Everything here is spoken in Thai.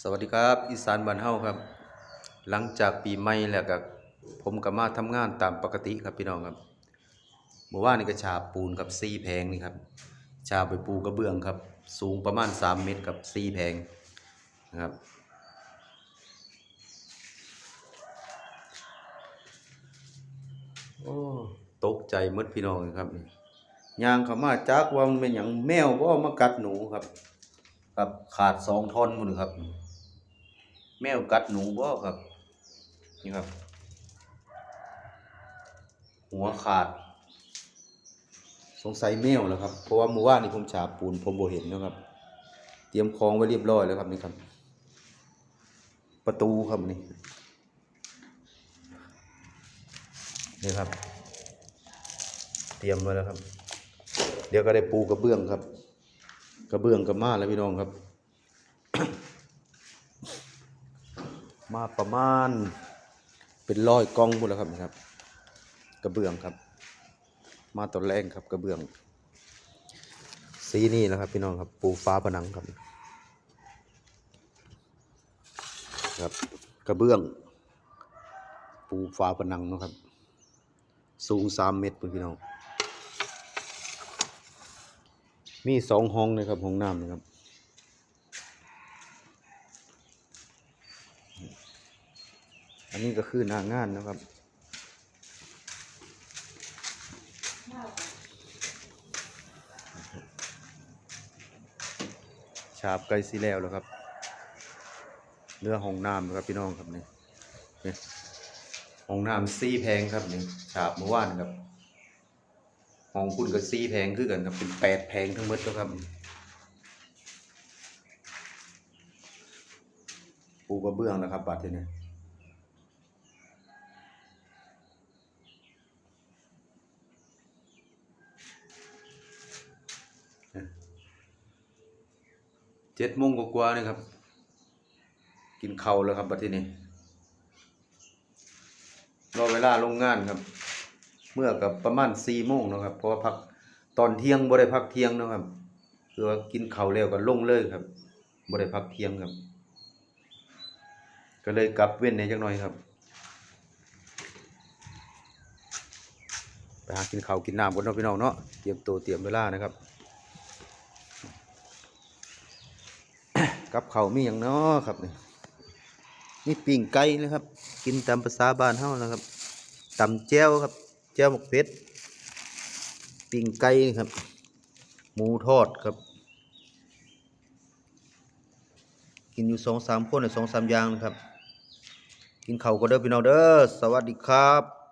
สวัสดีครับ อีสานบ้านเฮาครับ หลังจากปีใหม่แล้วก็ผมก็มาทำงานตามปกติครับพี่น้องครับเมื่อวานนี้ก็ฉาปูนกับซีแพงนี่ครับฉาไปปูกระเบื้องครับ สูงประมาณ 3 เมตรกับซีแพงนะครับโอ้ตกใจมดพี่น้องครับยางเขามาจักว่ามันเป็นอย่างแมวก็มากัดหนูครับ ครับขาดสองท่อนหมดเลยครับ แมวกัดหนูบ่ครับ นี่ครับ หัวขาด สงสัยแมวแล้วครับ เพราะว่าเมื่อวานนี้ผมฉาบปูนผมบ่เห็นนะครับ เตรียมของไว้เรียบร้อยแล้วครับนี่ครับ ประตูครับนี่นี่ครับ เตรียมไว้แล้วครับ เดี๋ยวก็ได้ปูกระเบื้องครับ กระเบื้องกับมาแล้วพี่น้องครับ มาประมาณ เป็นร้อยกล่องหมดแล้วครับนะครับ กระเบื้องครับ มาตอนแรกครับกระเบื้อง สีนี่นะครับ พี่น้องครับ ปูฟ้าผนังครับ ครับ กระเบื้อง ปูฟ้าผนังนะครับ สูงสามเมตรพี่น้องมีสองห้องนะครับห้องน้ำนะครับ อันนี้ก็คือหน้างานนะครับ ฉาบไก่สีแล้วแล้วครับเนื้อห้องน้ำนะครับพี่น้องครับนี่ห้องน้ำซีแพงครับนี่ฉาบเมื่อวานครับห้องคุณกับซีแพงคือกันครับเป็นแปดแพงทั้งหมดแล้วครับปูกระเบื้องนะครับบัดทีนี้ เจ็ดโมงกว่าๆนี่ครับ กินเข้าแล้วครับบัดทีนี้รอเวลาลงงานครับ เมื่อกับประมาณสี่โมงนะครับ เพราะว่าพักตอนเที่ยงบ่ได้พักเที่ยงนะครับคือว่ากินเข้าแล้วก็ลงเลยครับบ่ได้พักเที่ยงครับ ก็เลยกลับเว้นในจักหน่อยครับไปหากินข้าวกินน้ำกันเนาะพี่น้องเนาะเตรียมตัวเตรียมเวลานะครับ กับเขามีอย่างนาะครับนี่นี่ปิ้งไก่นะครับ กินตามภาษาบ้านเฮานะครับตำแจ่วครับแจ่วหมกเป็ดปิ้งไก่ครับ หมูทอดครับ กินอยู่สองสามคนหรือสองสามอย่างนะครับ กินเข้าก็เด้อพี่น้องเด้อสวัสดีครับ